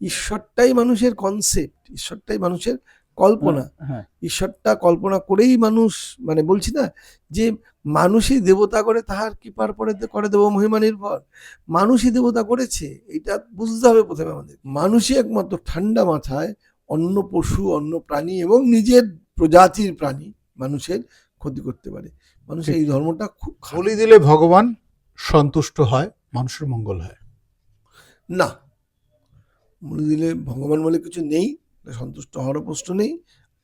ঈশ্বরটাই মানুষের কনসেপ্ট ঈশ্বরটাই মানুষের কল্পনা। হ্যাঁ ঈশ্বরটা কল্পনা করেই মানুষ মানে বলছি না যে মানুষই দেবতা করে তাহার কৃপার পরে করে দেব মহিমা নির্ভর। মানুষই দেবতা করেছে এটা বুঝতে হবে প্রথমে আমাদের। মানুষই একমাত্র ঠান্ডা মাথায় অন্য পশু অন্য প্রাণী এবং নিজের প্রজাতির প্রাণী মানুষের ক্ষতি করতে পারে। মানুষ এই ধর্মটা খুব। বলি দিলে ভগবান সন্তুষ্ট হয় মানুষের মঙ্গল হয়। না বলে দিলে ভগবান বলে কিছু নেই, সন্তুষ্ট হওয়ারও প্রশ্ন নেই,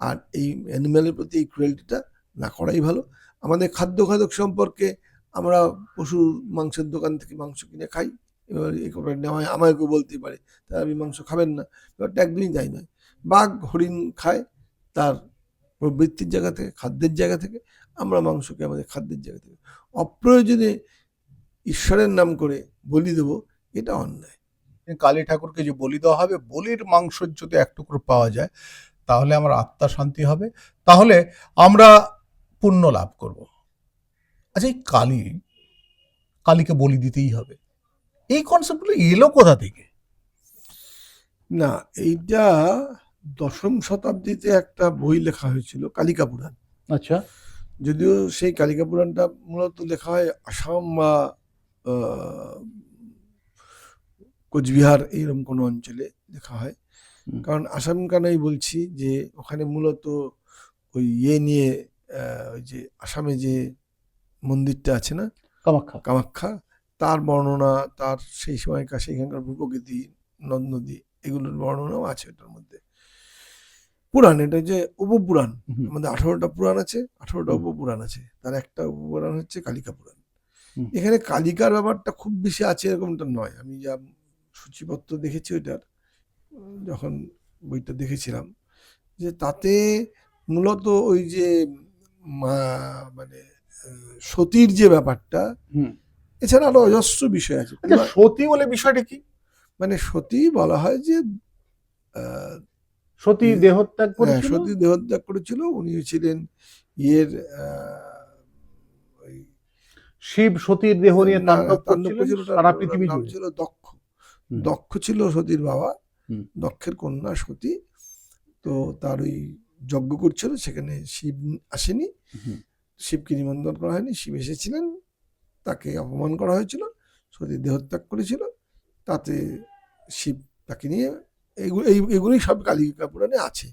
আর এই অ্যানিম্যালের প্রতি এই ক্রুয়েলটিটা না করাই ভালো। আমাদের খাদ্য খাদক সম্পর্কে আমরা পশু মাংসের দোকান থেকে মাংস কিনে খাই, এবার এই কথা নেওয়া হয় আমাকেও বলতেই পারে তারা আপনি মাংস খাবেন না ব্যাপারটা একদমই তাই নয়। বাঘ, হরিণ খায় তার প্রবৃত্তির জায়গা থেকে, খাদ্যের জায়গা থেকে, আমরা মাংসকে আমাদের খাদ্যের জায়গা থেকে। অপ্রয়োজনে ঈশ্বরের নাম করে বলি দেবো, এটা অন্যায়। কালী ঠাকুরকে যে বলি দেওয়া হবে বলির মাংস যদি এক টুকরো পাওয়া যায় তাহলে আমার আত্মা শান্তি হবে। তাহলে আমরা পুণ্য লাভ করব। আচ্ছা এই কালী কালীকে বলি দিতেই হবে। এই কনসেপ্টগুলো এলো কোথা থেকে? না এইটা দশম শতাব্দীতে একটা বই লেখা হয়েছিল কালিকা পুরাণ। আচ্ছা। যদিও সেই কালিকা পুরাণটা মূলত লেখা হয় আসাম বা কোচবিহার এইরকম কোনো অঞ্চলে দেখা হয়। কারণ আসাম কানাই বলছি যে ওখানে মূলত ওই ইয়ে নিয়ে ওই যে আসামে যে মন্দিরটা আছে না? কামাখ্যা। কামাখ্যা তার বর্ণনা তার সেই সময়কার সেখানকার ভূপ্রকৃতি নদ নদী এগুলোর বর্ণনাও আছে ওটার মধ্যে। পুরাণ এটা যে উপপুরাণ আমাদের আঠারোটা পুরাণ আছে আঠারোটা। উপপুরাণ আছে। তার একটা উপপুরাণ হচ্ছে কালিকা পুরাণ। এখানে কালিকার ব্যাপারটা খুব বেশি আছে এরকমটা নয়। আমি যা সূচিপত্র দেখেছি ওইটার যখন বইটা দেখেছিলাম যে তাতে মূলত ওই যে মা মানে সতীর যে ব্যাপারটা এছাড়া আরও অজস্র বিষয় আছে। আচ্ছা সতী বলে বিষয়টা কি? মানে সতী বলা হয় যে সতী দেহত্যাগ হ্যাঁ, করেছিল? সতী দেহত্যাগ করেছিল উনি ছিলেন ইয়ের ওই শিব সতীর দেহ নিয়ে তাণ্ডব করেছিল, সারা পৃথিবী ছিল দক্ষ। দক্ষ ছিল সতীর বাবা। দক্ষের কন্যা সতী। তো তার ওই যজ্ঞ করছিল সেখানে শিব আসেনি। শিবকে নিমন্ত্রণ করা হয়নি। শিব এসেছিলেন তাকে অপমান করা হয়েছিল সতী দেহত্যাগ করেছিল। তাতে শিব তাকে নিয়ে এইগুলো এই- এগুলোই সব কালী পুরাণে আছে।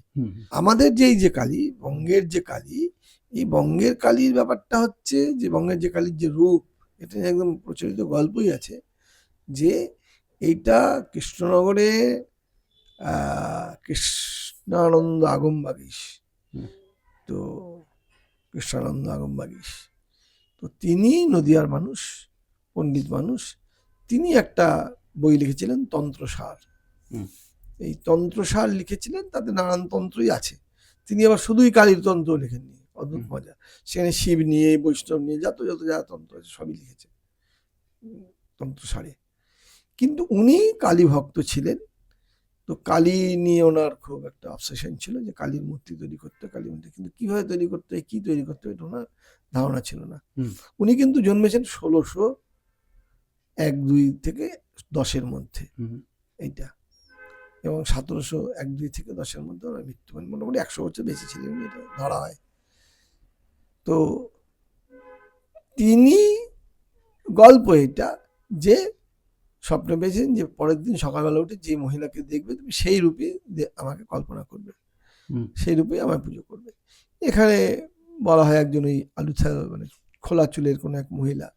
আমাদের যে এই যে কালী বঙ্গের যে কালী এই বঙ্গের কালীর ব্যাপারটা হচ্ছে যে বঙ্গের যে কালীর যে রূপ এটা একদম প্রচলিত গল্পই আছে যে এইটা কৃষ্ণনগরে কৃষ্ণানন্দ আগম বাগিস তো কৃষ্ণানন্দ আগম বাগিস তো তিনি নদিয়ার মানুষ পণ্ডিত মানুষ। তিনি একটা বই লিখেছিলেন তন্ত্রসার। এই তন্ত্রসার লিখেছিলেন তাতে নানান তন্ত্রই আছে। তিনি আবার শুধুই কালীর তন্ত্র লেখেননি অদ্ভুত মজা। সেখানে শিব নিয়ে বৈষ্ণব নিয়ে যত যত যা তন্ত্র আছে সবই লিখেছে। তন্ত্রসারে। কিন্তু উনি কালী ভক্ত ছিলেন। তো কালী নিয়ে ওনার খুব একটা অবসেশন ছিল যে কালীর মূর্তি তৈরি করতে কালী মূর্তি কিন্তু কীভাবে তৈরি করতে হয় কি তৈরি করতে হয় ওনার ধারণা ছিল না। উনি কিন্তু জন্মেছেন ষোলোশো এক দুই থেকে দশের মধ্যে। এইটা। এবং সতেরোশো এক দুই থেকে দশের মধ্যে ওনার মৃত্যু মানে মোটামুটি একশো বছর বেশি ছিলেন এটা ধরা হয়। তো তিনি গল্প এটা যে স্বপ্নে পেয়েছেন যে পরের দিন সকালবেলা উঠে যে মহিলাকে দেখবে তুমি সেই রূপে আমাকে কল্পনা করবে। সেই রূপে আমায় পুজো করবে। এখানে বলা হয় একজন ওই আলু ছা- মানে খোলা চুলের কোনো এক মহিলা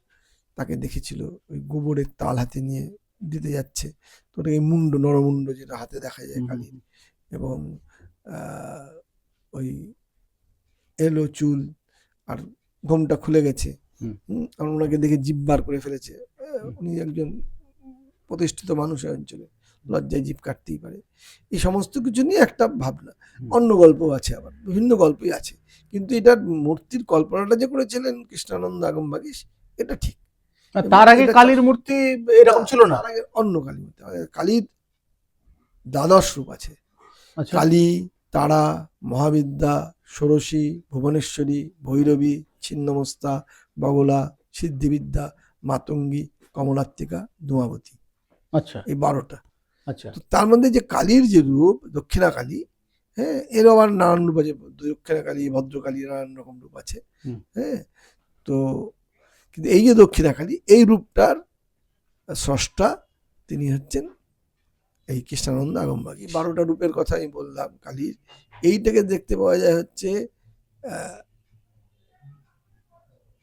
তাকে দেখেছিল ওই গোবরের তাল হাতে নিয়ে দিতে যাচ্ছে। তো ওটাকে মুন্ড নরমুন্ড যেটা হাতে দেখা যায় কালীর। এবং ওই এলো চুল আর ঘোমটা খুলে গেছে। আর ওনাকে দেখে জিব্বার করে ফেলেছে। উনি একজন প্রতিষ্ঠিত মানুষ এই অঞ্চলে। লজ্জায় জিভ কাটতেই পারে। এই সমস্ত কিছু নিয়ে একটা ভাবনা। অন্য গল্প আছে আবার বিভিন্ন গল্পই আছে। কিন্তু এটার মূর্তির কল্পনাটা যে করেছিলেন কৃষ্ণানন্দ আগম বাগিস এটা ঠিক। তার আগে কালীর মূর্তি এরকম ছিল না? আগে অন্য কালী মূর্তি। কালীর দ্বাদশ রূপ আছে। আচ্ছা। কালী তারা মহাবিদ্যা ষোড়শী ভুবনেশ্বরী ভৈরবী ছিন্নমস্তা বগলা সিদ্ধিবিদ্যা মাতঙ্গী কমলাত্মিকা ধুমাবতী আচ্ছা। এই বারোটা। আচ্ছা। তার মধ্যে যে কালীর যে রূপ দক্ষিণা কালী হ্যাঁ এর আবার নানান রূপ আছে দক্ষিণা কালী ভদ্রকালী নানান রকম রূপ আছে হ্যাঁ তো কিন্তু এই যে দক্ষিণা কালী এই রূপটার স্রষ্টা তিনি হচ্ছেন এই কৃষ্ণানন্দ আগমবাগী বারোটা রূপের কথা আমি বললাম কালীর। এইটাকে দেখতে পাওয়া যায় হচ্ছে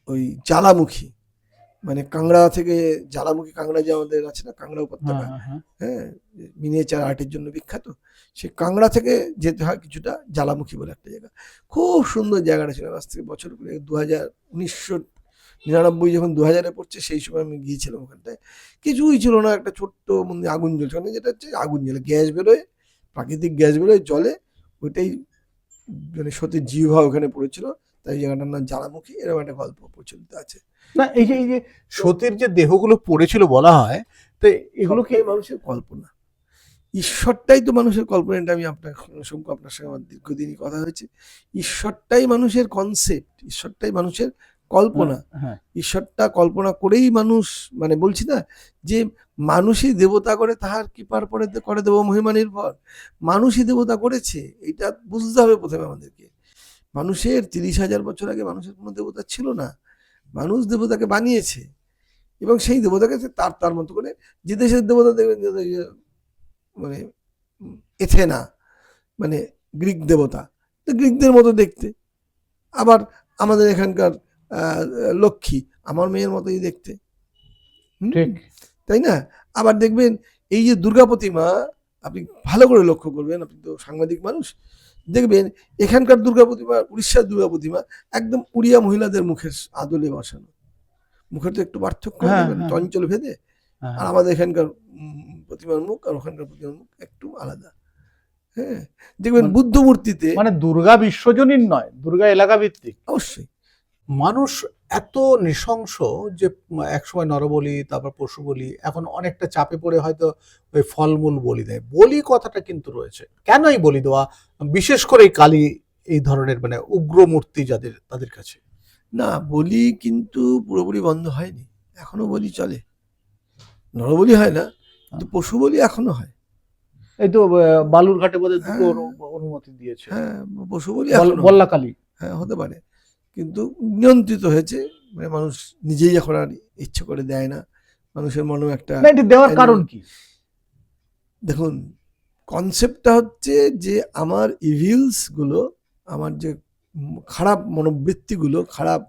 ওই জ্বালামুখী। মানে কাংড়া থেকে জ্বালামুখী কাংড়া যে আমাদের আছে না কাংড়া উপত্যকা হ্যাঁ, হ্যাঁ। হ্যাঁ। মিনিয়েচার আর্টের জন্য বিখ্যাত সে কাংড়া থেকে যেতে হয় কিছুটা জ্বালামুখী বলে একটা জায়গা। খুব সুন্দর জায়গাটা ছিল আজ থেকে বছর দু হাজার উনিশশো নিরানব্বই যখন দু হাজারে পড়ছে সেই সময় আমি গিয়েছিলাম ওখানটায়। কিছুই ছিল না একটা ছোট্ট মন্দির আগুন জ্বলছে। মানে যেটা হচ্ছে আগুন জ্বলে গ্যাস বেরোয় প্রাকৃতিক গ্যাস বেরোয় জলে ওইটাই মানে সত্যি জিহ্বা ওখানে পড়েছিল। তাই জায়গাটার নাম জ্বালামুখী এরকম একটা গল্প প্রচলিত আছে। না এই যে এই যে সতীর যে দেহগুলো পড়েছিল বলা হয় তো এগুলো কি মানুষের কল্পনা। ঈশ্বরটাই তো মানুষের কল্পনা এটা আমি আপনার শঙ্কু আপনার সঙ্গে আমার দীর্ঘদিনই কথা হয়েছে। ঈশ্বরটাই মানুষের কনসেপ্ট ঈশ্বরটাই মানুষের কল্পনা। হ্যাঁ। ঈশ্বরটা কল্পনা করেই মানুষ মানে বলছি না যে মানুষই দেবতা করে তাহার কৃপার পরে করে দেব মহিমা নির্ভর। মানুষই দেবতা করেছে এটা বুঝতে হবে প্রথমে আমাদেরকে। মানুষের তিরিশ হাজার বছর আগে মানুষের কোনো দেবতা ছিল না। মানুষ দেবতাকে বানিয়েছে এবং সেই দেবতাকে সে তার তার মতো করে যে দেশের দেবতা দেখবেন মানে এথেনা মানে গ্রিক দেবতা। তো গ্রিকদের মতো দেখতে। আবার আমাদের এখানকার লক্ষ্মী আমার মেয়ের মতোই দেখতে। তাই না? আবার দেখবেন এই যে দুর্গা প্রতিমা আপনি ভালো করে লক্ষ্য করবেন আপনি তো সাংবাদিক মানুষ দেখবেন এখানকার দুর্গা প্রতিমা উড়িষ্যার দুর্গা প্রতিমা একদম উড়িয়া মহিলাদের মুখের আদলে বসানো। মুখের তো একটু পার্থক্য হয় হ্যাঁ। চঞ্চল ভেদে। হ্যাঁ। আর আমাদের এখানকার প্রতিমার মুখ আর ওখানকার প্রতিমার মুখ একটু আলাদা। হ্যাঁ দেখবেন মানে- বুদ্ধ মূর্তিতে মানে দুর্গা বিশ্বজনীন নয় দুর্গা এলাকা ভিত্তিক অবশ্যই। মানুষ এত নৃশংস যে একসময় নরবলি তারপর পশু বলি এখন অনেকটা চাপে পড়ে হয়তো ওই ফলমূল বলি দেয়। বলি কথাটা কিন্তু রয়েছে। কেনই বলি দেওয়া? বিশেষ করে এই কালী এই ধরনের মানে উগ্র মূর্তি যাদের তাদের কাছে। না বলি কিন্তু পুরোপুরি বন্ধ হয়নি। এখনও বলি চলে। নরবলি হয় না কিন্তু পশু বলি এখনও হয়। এই তো বালুরঘাটে বোধহয় দুটো হ্যাঁ। অনুমতি দিয়েছে। হ্যাঁ পশু বলি এখনও হয়। বল্লা হ্যাঁ হতে পারে। কিন্তু নিয়ন্ত্রিত হয়েছে। মানে মানুষ নিজেই এখন আর ইচ্ছে করে দেয় না। মানুষের মনেও একটা দেওয়ার কারণ কি? দেখুন কনসেপ্টটা হচ্ছে যে আমার ইভিলসগুলো আমার যে খারাপ মনোবৃত্তিগুলো খারাপ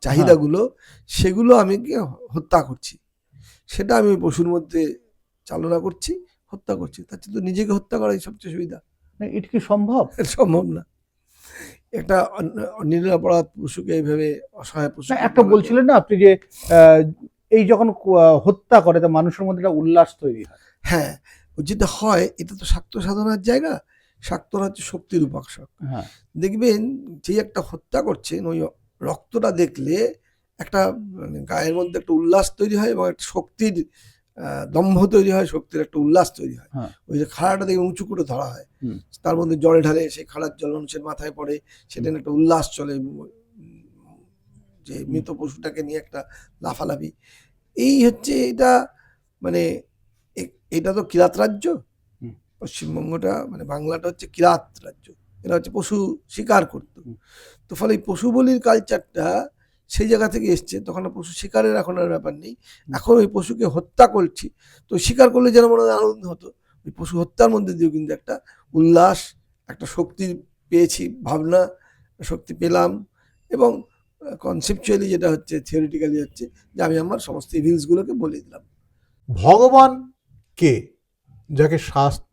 চাহিদাগুলো সেগুলো আমি কি হত্যা করছি। সেটা আমি পশুর মধ্যে চালনা করছি হত্যা করছি। তার চেয়ে তো নিজেকে হত্যা করাই সবচেয়ে সুবিধা। এটা কি সম্ভব? সম্ভব না। একটা নিরপরাধ পশুকে এইভাবে অসহায় পশু একটা বলছিলেন না আপনি যে এই যখন হত্যা করে তা মানুষের মধ্যে একটা উল্লাস তৈরি হয়। হ্যাঁ যেটা হয় এটা তো শাক্ত সাধনার জায়গা শাক্তরা হচ্ছে শক্তির উপাসক। হ্যাঁ। দেখবেন যে একটা হত্যা করছেন ওই রক্তটা দেখলে একটা মানে গায়ের মধ্যে একটা উল্লাস তৈরি হয় এবং একটা শক্তির দম্ভ তৈরি হয় শক্তির একটা উল্লাস তৈরি হয়। হ্যাঁ। ওই যে খাড়াটা দেখে উঁচু করে ধরা হয়। তার মধ্যে জল ঢালে সেই খাড়ার জল মানুষের মাথায় পড়ে সেটা একটা উল্লাস চলে যে মৃত পশুটাকে নিয়ে একটা লাফালাফি। এই হচ্ছে এটা মানে এটা তো কিরাত রাজ্য। পশ্চিমবঙ্গটা মানে বাংলাটা হচ্ছে কিরাত রাজ্য। এরা হচ্ছে পশু শিকার করতো। তো ফলে এই পশু বলির কালচারটা সেই জায়গা থেকে এসছে। তখন পশু শিকারের এখন আর ব্যাপার নেই। এখন ওই পশুকে হত্যা করছি। তো শিকার করলে যেন মনে হয় আনন্দ হতো। ওই পশু হত্যার মধ্যে দিয়েও কিন্তু একটা উল্লাস, একটা শক্তি পেয়েছি, ভাবনা, শক্তি পেলাম এবং কনসেপচুয়ালি যেটা হচ্ছে থিওরিটিক্যালি হচ্ছে যে আমি আমার সমস্ত ইভিলসগুলোকে বলে দিলাম। ভগবান কে? যাকে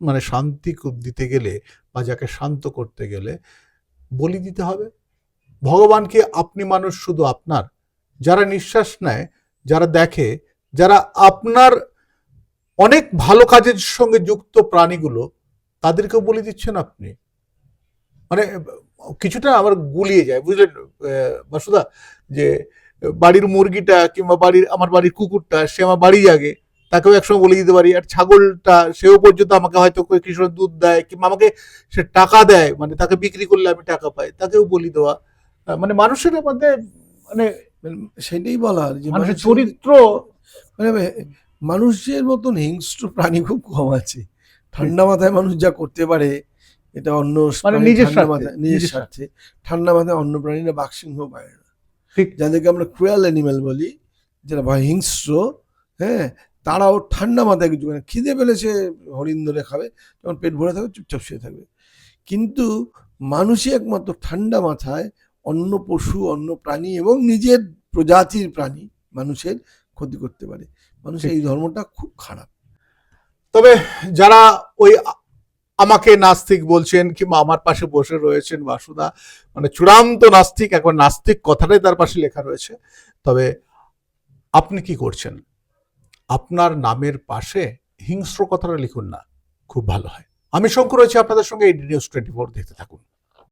মানে শান্তি দিতে গেলে বা যাকে শান্ত করতে গেলে বলি দিতে হবে? ভগবানকে আপনি মানুষ শুধু আপনার। যারা নিঃশ্বাস নেয়, যারা দেখে, যারা আপনার অনেক ভালো কাজের সঙ্গে যুক্ত প্রাণীগুলো, তাদেরকেও বলি দিচ্ছেন আপনি। মানে কিছুটা আমার গুলিয়ে যায়, বুঝলেন? বাসুদা, যে বাড়ির মুরগিটা কিংবা বাড়ির, আমার বাড়ির কুকুরটা, সে আমার বাড়ি জাগে, তাকেও একসঙ্গে বলে দিতে পারি। আর ছাগলটা, সেও পর্যন্ত আমাকে হয়তো কিছু দুধ দেয়, কিংবা আমাকে সে টাকা দেয় মানে তাকে বিক্রি করলে আমি টাকা পাই, তাকেও বলি দেওয়া। মানে মানুষের মধ্যে মানে মানে সেটাই বলার যে মানুষের চরিত্র মানে মানুষের মতন হিংস্র প্রাণী খুব কম আছে। ঠান্ডা মাথায় মানুষ যা করতে পারে এটা অন্য মানে নিজের মাথায় নিজের স্বার্থে। ঠান্ডা মাথায় অন্য প্রাণীরা বাকসিংহ পারে না। ঠিক। যাদেরকে আমরা ক্রুয়াল অ্যানিমেল বলি যারা ভয় হিংস্র হ্যাঁ তারাও ঠান্ডা মাথায় কিছু করে খিদে পেলে সে হরিণ ধরে খাবে যখন পেট ভরে থাকবে চুপচাপ শুয়ে থাকবে। কিন্তু মানুষই একমাত্র ঠান্ডা মাথায় অন্য পশু অন্য প্রাণী এবং নিজের প্রজাতির প্রাণী মানুষের ক্ষতি করতে পারে। মানুষের এই ধর্মটা খুব খারাপ। তবে যারা ওই আমাকে নাস্তিক বলছেন কিংবা আমার পাশে বসে রয়েছেন বাসুদা মানে চূড়ান্ত নাস্তিক একবার নাস্তিক কথাটাই তার পাশে লেখা রয়েছে। তবে আপনি কি করছেন? আপনার নামের পাশে হিংস্র কথাটা লিখুন না। খুব ভালো হয়। আমি শঙ্কর রয়েছে আপনাদের সঙ্গে এই নিউজ টোয়েন্টি ফোর দেখতে থাকুন।